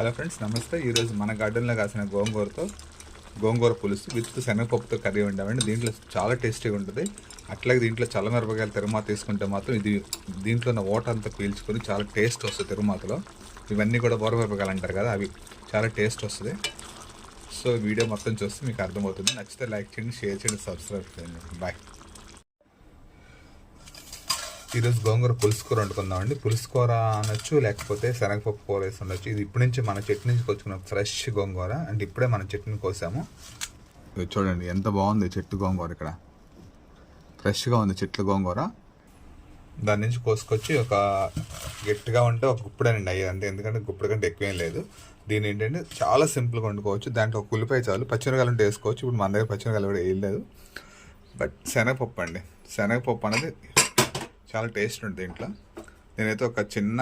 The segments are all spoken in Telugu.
హలో ఫ్రెండ్స్ నమస్తే. ఈరోజు మన గార్డెన్లో కాసిన గోంగూరతో గోంగూర పులుసు విత్ శనగపప్పుతో కర్రీ వండామండి. దీంట్లో చాలా టేస్టీగా ఉంటుంది. అట్లాగే దీంట్లో చల్లమిరపకాయలు తిరుమాత తీసుకుంటే మాత్రం ఇది దీంట్లో ఉన్న ఓట అంతా పీల్చుకొని చాలా టేస్ట్ వస్తుంది తిరుమాతలో ఇవన్నీ కూడా బోరమిరపకాయలు అంటారు కదా అవి చాలా టేస్ట్ వస్తుంది. సో వీడియో మొత్తం చూస్తే మీకు అర్థమవుతుంది. నచ్చితే లైక్ చేయండి షేర్ చేయండి సబ్స్క్రైబ్ చేయండి. బాయ్. ఈరోజు గోంగూర పులుసు కూర వండుకుందామండి పులుసు కూర అనొచ్చు లేకపోతే శనగపప్పు కూర వేసి ఉండొచ్చు. ఇది ఇప్పటి నుంచి మన చెట్టు నుంచి కొచ్చుకున్న ఫ్రెష్ గోంగూర. అంటే ఇప్పుడే మన చెట్టుని కోసాము. చూడండి ఎంత బాగుంది చెట్టు గోంగూర ఇక్కడ. ఫ్రెష్గా ఉంది చెట్ల గోంగూర. దాని నుంచి కోసుకొచ్చి ఒక గట్టిగా ఉంటే ఒక గుప్పుడేనండి అయ్యేది అంతే ఎందుకంటే గుప్పుడు కంటే ఎక్కువేం లేదు. దీని ఏంటంటే చాలా సింపుల్గా వండుకోవచ్చు. దాంట్లో ఒక ఉల్లిపాయ చాలు. పచ్చిమిరకాయలు ఉంటే వేసుకోవచ్చు. ఇప్పుడు మన దగ్గర పచ్చిమిరకాయలు కూడా వేయలేదు బట్ శనగపప్పు అండి. శనగపప్పు అనేది చాలా టేస్ట్ ఉంటుంది ఇంట్లో నేనైతే ఒక చిన్న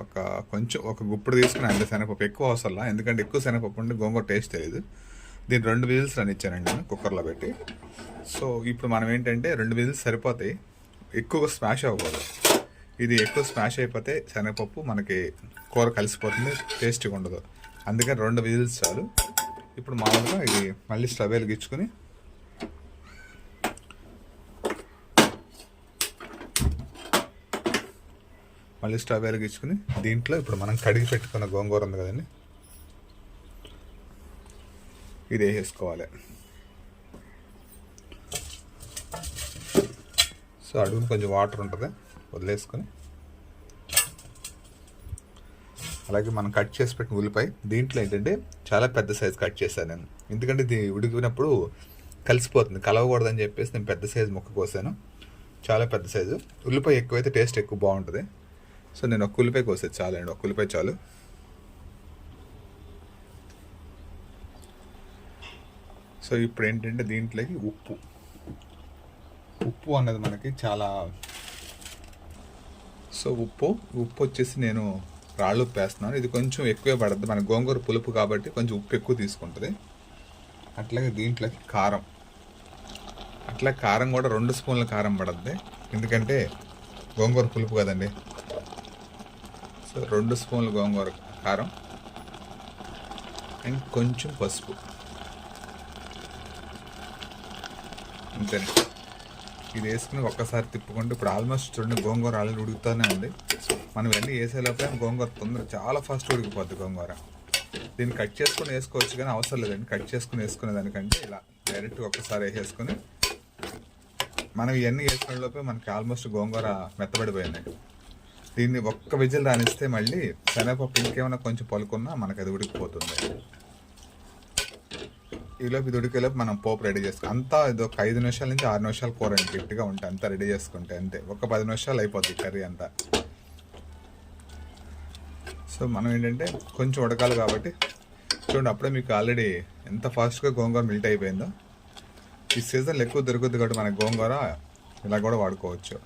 ఒక కొంచెం ఒక గుప్పుడు తీసుకుని అండి శనగపప్పు ఎక్కువ అవసరంలా. ఎందుకంటే ఎక్కువ శనగపప్పు ఉంటే గోంగూర టేస్ట్ తెలియదు దీని రెండు విజిల్స్ రానిచ్చానండి నేను కుక్కర్లో పెట్టి. సో ఇప్పుడు మనం ఏంటంటే రెండు విజిల్స్ సరిపోతాయి. ఎక్కువ స్మాష్ అవ్వకూడదు. ఇది ఎక్కువ స్మాష్ అయిపోతే శనగపప్పు మనకి కూర కలిసిపోతుంది టేస్ట్గా ఉండదు. అందుకని రెండు విజిల్స్ చాలు. ఇప్పుడు మామూలుగా ఇది మళ్ళీ స్టవ్ వెలిగించుకొని మళ్ళీ స్టవ్ వెలిగించుకుని దీంట్లో ఇప్పుడు మనం కడిగి పెట్టుకున్న గోంగూర ఉంది కదండి? ఇది వేసేసుకోవాలి. సో అడుగున కొంచెం వాటర్ ఉంటుంది. వదిలేసుకొని అలాగే మనం కట్ చేసి పెట్టిన ఉల్లిపాయ దీంట్లో ఏంటంటే చాలా పెద్ద సైజు కట్ చేశాను నేను. ఎందుకంటే ఇది ఉడికినప్పుడు కలిసిపోతుంది. కలవకూడదని చెప్పేసి నేను పెద్ద సైజు ముక్క కోసాను. చాలా పెద్ద సైజు ఉల్లిపాయ ఎక్కువైతే టేస్ట్ ఎక్కువ బాగుంటుంది. సో నేను ఒక ఉల్లిపాయ కోసేది చాలండి ఒక ఉల్లిపాయ చాలు. సో ఇప్పుడు ఏంటంటే దీంట్లోకి ఉప్పు. ఉప్పు అన్నది మనకి చాలా సో ఉప్పు ఉప్పు వచ్చేసి నేను రాళ్ళు ఉప్పు వేస్తున్నాను. ఇది కొంచెం ఎక్కువే పడుతుంది మన గోంగూర పులుపు కాబట్టి కొంచెం ఉప్పు ఎక్కువ తీసుకుంటుంది. అట్లాగే దీంట్లోకి కారం. అట్లా కారం కూడా రెండు స్పూన్ల కారం పడద్ది. ఎందుకంటే గోంగూర పులుపు కదండి. సో రెండు స్పూన్లు గోంగూర కారం అండ్ కొంచెం పసుపు. అంతేనండి ఇది వేసుకుని ఒక్కసారి తిప్పుకుంటే ఇప్పుడు ఆల్మోస్ట్ చూడండి గోంగూర ఆల్రెడీ ఉడుకుతూనే ఉంది. మనం ఇవన్నీ వేసేలోపే గోంగూర తొందర చాలా ఫాస్ట్ ఉడికిపోద్ది గోంగూర. దీన్ని కట్ చేసుకుని వేసుకోవచ్చు కానీ అవసరం లేదండి కట్ చేసుకుని వేసుకునే దానికంటే ఇలా డైరెక్ట్గా ఒక్కసారి వేసేసుకుని మనం ఇవన్నీ వేసుకునే లోపే మనకి ఆల్మోస్ట్ గోంగూర మెత్తబడిపోయిందండి దీన్ని ఒక్క విజిల్ రానిస్తే మళ్ళీ శనగపప్పు ఇంకేమైనా కొంచెం పలుకున్నా మనకి అది ఉడికిపోతుంది. ఈలోపు ఇది ఉడికేలోపు మనం పోపు రెడీ చేసుకో అంతా ఇది ఒక ఐదు నిమిషాల నుంచి ఆరు నిమిషాలు కూర గట్టిగా ఉంటే అంతా రెడీ చేసుకుంటే అంతే. ఒక పది నిమిషాలు అయిపోద్ది కర్రీ అంతా. సో మనం ఏంటంటే కొంచెం ఉడకాలి కాబట్టి చూడండి అప్పుడే మీకు ఆల్రెడీ ఎంత ఫాస్ట్గా గోంగూర మిల్ట్ అయిపోయిందో. ఈ సీజన్లో ఎక్కువ దొరుకుద్ది కాబట్టి మన గోంగూర ఇలా కూడా వాడుకోవచ్చు.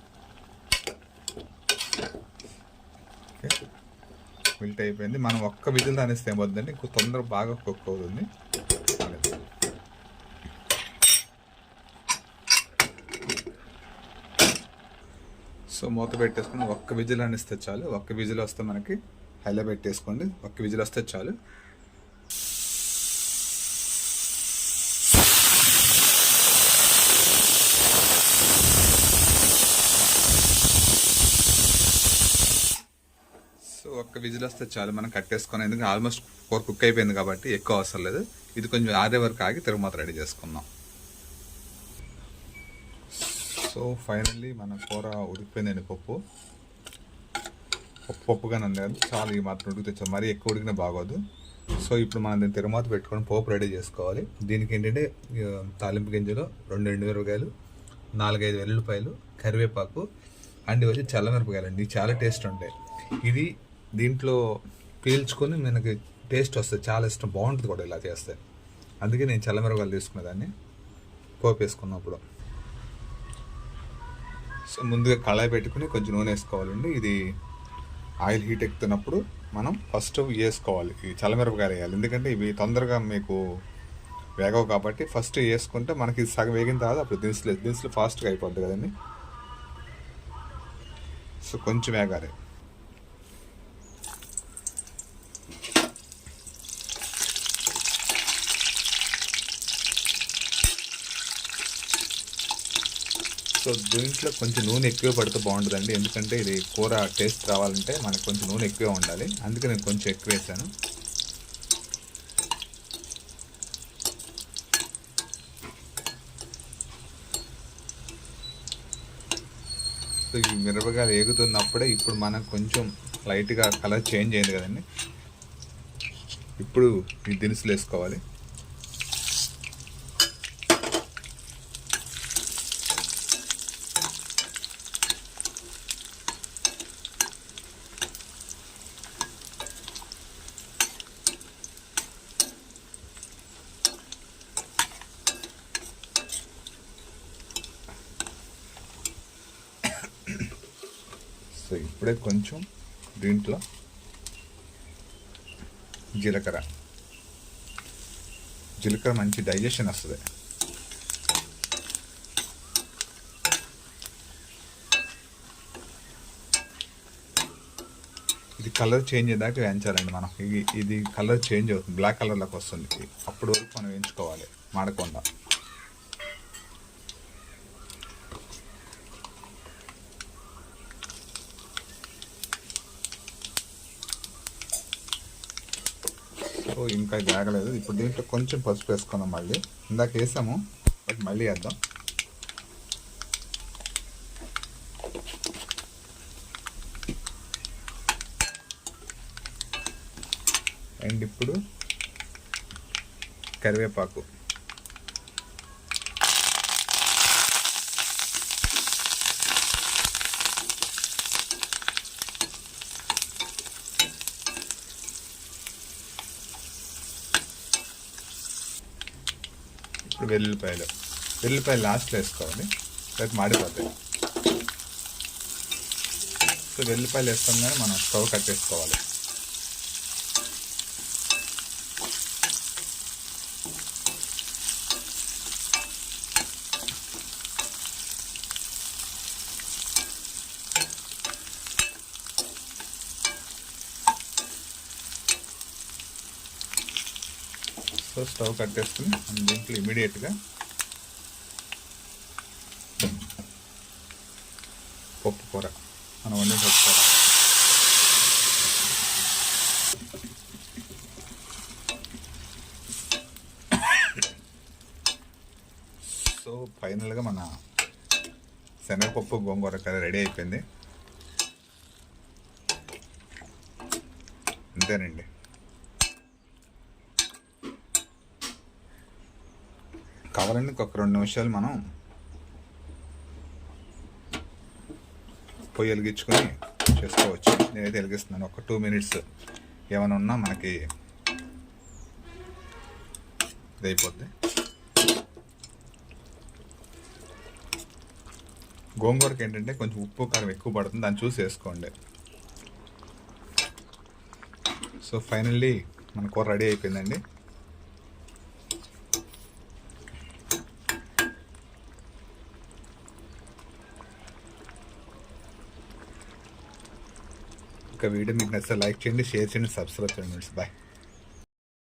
మిల్ట్ అయిపోయింది. మనం ఒక్క విజిల్ దానిస్తే ఏమవుతుందండి ఇంకో తొందరగా బాగా కుక్ అవుతుంది. సో మూత పెట్టేసుకుని ఒక్క విజిల్ అనిస్తే చాలు. ఒక్క విజిల్ వస్తే మనకి హైలో పెట్టేసుకోండి. ఒక్క విజిల్ వస్తే చాలు సో ఒక్క విజిల్ వస్తే చాలు మనం కట్టేసుకుని ఎందుకంటే ఆల్మోస్ట్ కూర కుక్ అయిపోయింది కాబట్టి ఎక్కువ అవసరం లేదు. ఇది కొంచెం ఆరే వరకు ఆగి తిరుమత రెడీ చేసుకుందాం. సో ఫైనల్లీ మన కూర ఉడికిపోయిందండి పప్పు. పప్పు పప్పుగానే ఉంది కదా చాలు ఈ మాత్రం ఉడికి తెచ్చాం. మరీ ఎక్కువ ఉడికినా బాగోదు. సో ఇప్పుడు మనం దీన్ని తిరుమత పెట్టుకొని పోపు రెడీ చేసుకోవాలి. దీనికి ఏంటంటే తాలింపు గింజలు రెండు ఎండుమిరపకాయలు నాలుగైదు వెల్లుల్లిపాయలు కరివేపాకు అండ్ వచ్చి చల్లమిరపకాయలు అండి చాలా టేస్ట్ ఉంటాయి. ఇది దీంట్లో పీల్చుకొని మనకి టేస్ట్ వస్తుంది చాలా ఇష్టం బాగుంటుంది కూడా ఇలా చేస్తే. అందుకే నేను చల్లమిరపకాయలు తీసుకునేదాన్ని. పోపు వేసుకున్నప్పుడు. సో ముందుగా కళాయి పెట్టుకుని కొంచెం నూనె వేసుకోవాలండి. ఇది ఆయిల్ హీట్ ఎక్కుతున్నప్పుడు మనం ఫస్ట్ వేసుకోవాలి. ఈ చల్లమిరపకాయలు వేయాలి. ఎందుకంటే ఇవి తొందరగా మీకు వేగవు కాబట్టి ఫస్ట్ వేసుకుంటే మనకి సగం వేగిన తర్వాత అప్పుడు దినుసులు దినుసులు ఫాస్ట్గా అయిపోద్ది కదండి. సో కొంచెం వేగాలి. సో దీంట్లో కొంచెం నూనె ఎక్కువ పడితే బాగుంటుందండి. ఎందుకంటే ఇది కూర టేస్ట్ రావాలంటే మనకు కొంచెం నూనె ఎక్కువ ఉండాలి. అందుకే నేను కొంచెం ఎక్కువ వేసాను. సో ఈ మిరపకాయలు ఏగుతున్నప్పుడే ఇప్పుడు మనకు కొంచెం లైట్గా కలర్ చేంజ్ అయింది కదండి. ఇప్పుడు ఈ దినుసులు వేసుకోవాలి. సో ఇప్పుడే కొంచెం దీంట్లో జీలకర్ర. జీలకర్ర మంచి డైజెషన్ వస్తుంది. ఇది కలర్ చేంజ్ అయ్యేదాకా వేయించాలండి మనం. ఇది ఇది కలర్ చేంజ్ అవుతుంది. బ్లాక్ కలర్లోకి వస్తుంది. అప్పటి వరకు మనం వేయించుకోవాలి. మాడకుండా. ఇంకా ఇది ఇప్పుడు దీంట్లో కొంచెం పసుపు వేసుకున్నాం మళ్ళీ. ఇందాక వేసాము. బట్ మళ్ళీ వేద్దాం. అండ్ ఇప్పుడు కరివేపాకు. ఇప్పుడు వెల్లుల్లిపాయలు వెల్లుల్లిపాయలు లాస్ట్లో వేసుకోవాలి. లేకపోతే మాడిపోతాయి. సో వెల్లుల్లిపాయలు వేసుకోగానే మనం స్టవ్ కట్టేసుకోవాలి సో స్టవ్ కట్టేసుకుని మనం దీంట్లో ఇమీడియట్గా పప్పు కూర మనం వండిన పప్పు కూర. సో ఫైనల్గా మన శనగపప్పు గోంగూర కర్రీ రెడీ అయిపోయింది. అంతేనండి. కావాలండి ఒక రెండు నిమిషాలు మనం పొయ్యి వెలిగించుకొని చేసుకోవచ్చు. నేనైతే వెలిగిస్తున్నాను. ఒక టూ మినిట్స్ ఏమైనా ఉన్నా మనకి ఇది గోంగూరకి ఏంటంటే కొంచెం ఉప్పు కారం ఎక్కువ పడుతుంది. దాన్ని చూసి వేసుకోండి. సో ఫైనల్లీ మన కూర రెడీ అయిపోయిందండి. యొక్క వీడియో మీకు నచ్చితే లైక్ చేయండి షేర్ చేయండి సబ్స్క్రైబ్ చేయండి బాయ్